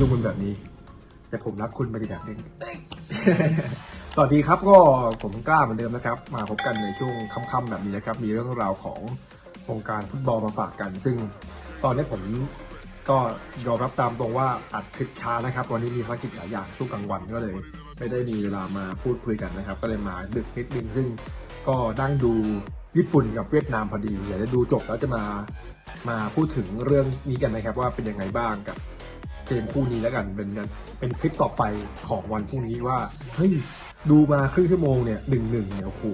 ยูคุณแบบนี้ แต่ผมรักคุณไปดีกแบบนึงสวัสดีครับก็ผมกล้าเหมือนเดิมนะครับ มาพบกันในช่วงค่ำๆแบบนี้นะครับ มีเรื่องราวของวงการฟุตบอลมาฝากกัน ซึ่งตอนนี้ผมก็ยอมรับตามตรงว่าอัดคลิปช้านะครับ วันนี้มีภารกิจหลายอย่างช่วงกลางวันก็เลย ไม่ได้มีเวลามาพูดคุยกันนะครับ ก็เลยมาดึกนิดนึงซึ่งก็นั่งดูญี่ปุ่นกับเวียดนามพอดีเดี๋ยวจะดูจบแล้วจะมามาพูดถึงเรื่องนี้กันนะครับ ว่าเป็นยังไงบ้างกับ เกมคู่นี้แล้วกันเป็นเป็นคลิปต่อไปของวันพรุ่งนี้ว่าเฮ้ยดูมาครึ่งชั่วโมงเนี่ยหนึ่งหนึ่งเนี่ยโอ้โห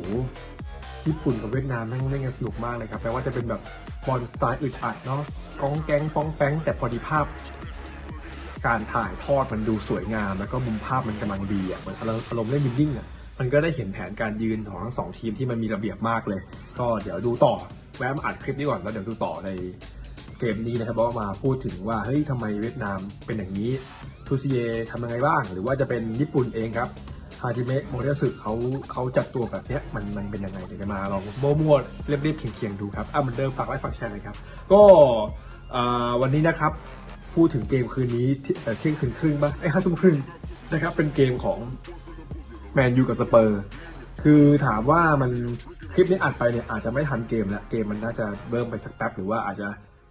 ญี่ปุ่นกับเวียดนามแม่งเล่นกันสนุกมากเลยครับแปลว่าจะเป็นแบบบอลสไตล์อึดอัดเนาะกองแกงป้องแป้งแต่พอดีภาพ การถ่ายทอดมันดูสวยงาม แล้วก็มุมภาพมันกำลังดีอะมือนอารมณ์อารมณ์เล่นมินดิ้งอะมันก็ได้เห็นแผนการยืนของทั้งสองทีมที่มันมีระเบียบมากเลย ก็เดี๋ยวดูต่อแวะมาอัดคลิปนี้ก่อนแล้วเดี๋ยวดูต่อใน เกมนี้นะครับเพราะว่ามาพูดถึงว่าเฮ้ยทำไมเวียดนามเป็นอย่างนี้ทูซิเยทำยังไงบ้าง หรือว่าจะเป็นญี่ปุ่นเองครับฮาจิเมะโมเดสึเขาเขาจัดตัวแบบเนี้ยมันมันเป็นยังไงเดี๋ยวจะมาลองโมมั่วๆเรียบๆเคียงๆดูครับอะเหมือนเดิมฝากไลค์ฝากแชร์เลยครับ ก็วันนี้นะครับ พูดถึงเกมคืนนี้เที่ยงคืนครึ่งป่ะไอ้ห้าทุ่มครึ่งนะครับเป็นเกมของแมนยูกับสเปอร์ คือถามว่ามันคลิปนี้อัดไปเนี่ยอาจจะไม่ทันเกมแล้วเกมมันน่าจะเริ่มไปสักแป๊บหรือว่าอาจจะ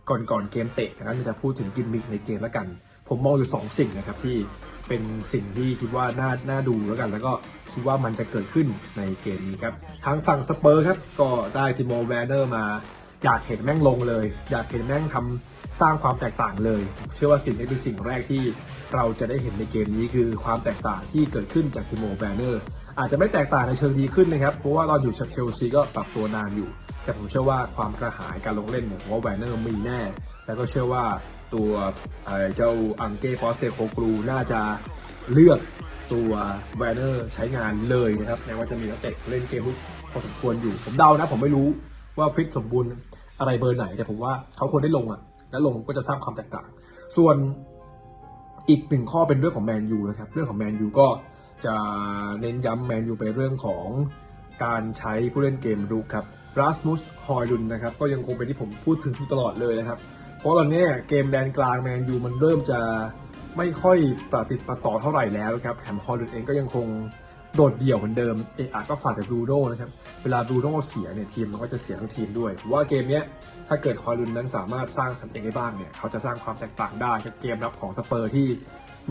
ก่อนก่อนเกมเตะนะครับจะพูดถึงกิมมิคในเกมแล้วกัน ผมมองอยู่สองสิ่งนะครับที่เป็นสิ่งที่คิดว่าน่าน่าดูแล้วกัน แล้วก็คิดว่ามันจะเกิดขึ้นในเกมนี้ครับทางฝั่งสเปอร์ครับก็ได้ทิโมแวนเนอร์มา อยากเห็นแม่งลงเลย อยากเห็นแม่งทำสร้างความแตกต่างเลย เชื่อว่าสิ่งนี้เป็นสิ่งแรกที่เราจะได้เห็นในเกมนี้คือความแตกต่างที่เกิดขึ้นจากทิโมแวนเนอร์อาจจะไม่แตกต่างในเชิงดีขึ้นนะครับเพราะว่าตอนอยู่เชลซีก็ปรับตัวนานอยู่ แต่ผมเชื่อว่าความกระหายการลงเล่นเนี่ยผมว่าแวนเนอร์มีแน่ แล้วก็เชื่อว่าตัวเจ้าอังเก้ฟอสเตโคกรูน่าจะเลือกตัวแวนเนอร์ใช้งานเลยนะครับแม้ว่าจะมีนักเตะเล่นเกมลุกพอสมควรอยู่ ผมเดานะ ผมไม่รู้ว่าฟิตสมบูรณ์อะไรเบอร์ไหน แต่ผมว่าเขาควรได้ลงอะ และลงก็จะสร้างความแตกต่าง ส่วนอีกหนึ่งข้อเป็นเรื่องของแมนยูนะครับ เรื่องของแมนยูก็จะเน้นย้ำแมนยูไปเรื่องของ การใช้ผู้เล่นเกมรุกครับรัสมุสฮอยลุนนะครับก็ยังคงเป็นที่ผมพูดถึงตลอดเลยนะครับ เพราะตอนนี้เกมแดนกลางแมนยูมันเริ่มจะไม่ค่อยประติดประต่อเท่าไหร่แล้วครับแถมฮอยลุนเองก็ยังคงโดดเดี่ยวเหมือนเดิมเออะก็ฝากแต่บรูโน่นะครับ เวลาบรูโน่เสียเนี่ยทีมมันก็จะเสียทั้งทีมด้วย ว่าเกมนี้ถ้าเกิดฮอยลุนนั้นสามารถสร้างสรรค์เองได้บ้างเนี่ย เขาจะสร้างความแตกต่างได้กับเกมรับของสเปอร์ที่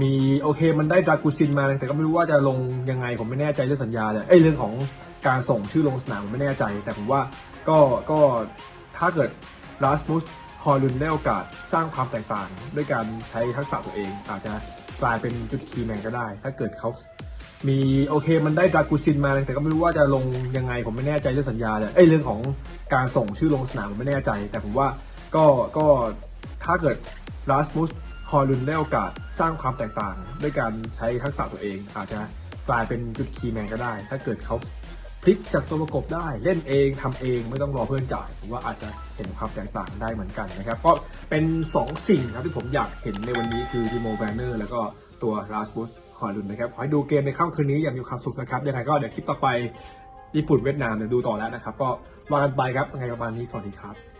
มีโอเคมันได้ดรากูซินมา แต่ก็ไม่รู้ว่าจะลงยังไงผมไม่แน่ใจเรื่องสัญญาเลยเอ้ยเรื่องของ การส่งชื่อลงสนามผมไม่แน่ใจ แต่ผมว่าก็ก็ถ้าเกิดลาสมุสฮอลลุนได้โอกาสสร้างความแตกต่าง ด้วยการใช้ทักษะตัวเอง อาจจะกลายเป็นจุดคีย์แมนก็ได้ ถ้าเกิดเขามีโอเคมันได้ดรากูซินมา แต่ก็ไม่รู้ว่าจะลงยังไงผมไม่แน่ใจเรื่องสัญญาเลยเอ้ยเรื่องของการส่งชื่อลงสนามผมไม่แน่ใจ แต่ผมว่าก็ก็ถ้าเกิดลาสมุสฮอลลุนได้โอกาสสร้างความแตกต่าง ด้วยการใช้ทักษะตัวเอง อาจจะกลายเป็นจุดคีย์แมนก็ได้ ถ้าเกิดเขา พลิกจากตัวประกบได้เล่นเองทำเองไม่ต้องรอเพื่อนจ่ายผมว่าอาจจะเห็นความแตกต่างได้เหมือนกันนะครับ ก็เป็น 2 สิ่งครับที่ผมอยากเห็นในวันนี้คือดิโมแวนเนอร์แล้วก็ตัวราสบุสฮอลลุนนะครับ ขอให้ดูเกมในค่ำคืนนี้อย่างมีความสุขนะครับยังไงก็เดี๋ยวคลิปต่อไปญี่ปุ่นเวียดนามเดี๋ยวดูต่อแล้วนะครับ ก็ว่ากันไปครับยังไงประมาณนี้สวัสดีครับ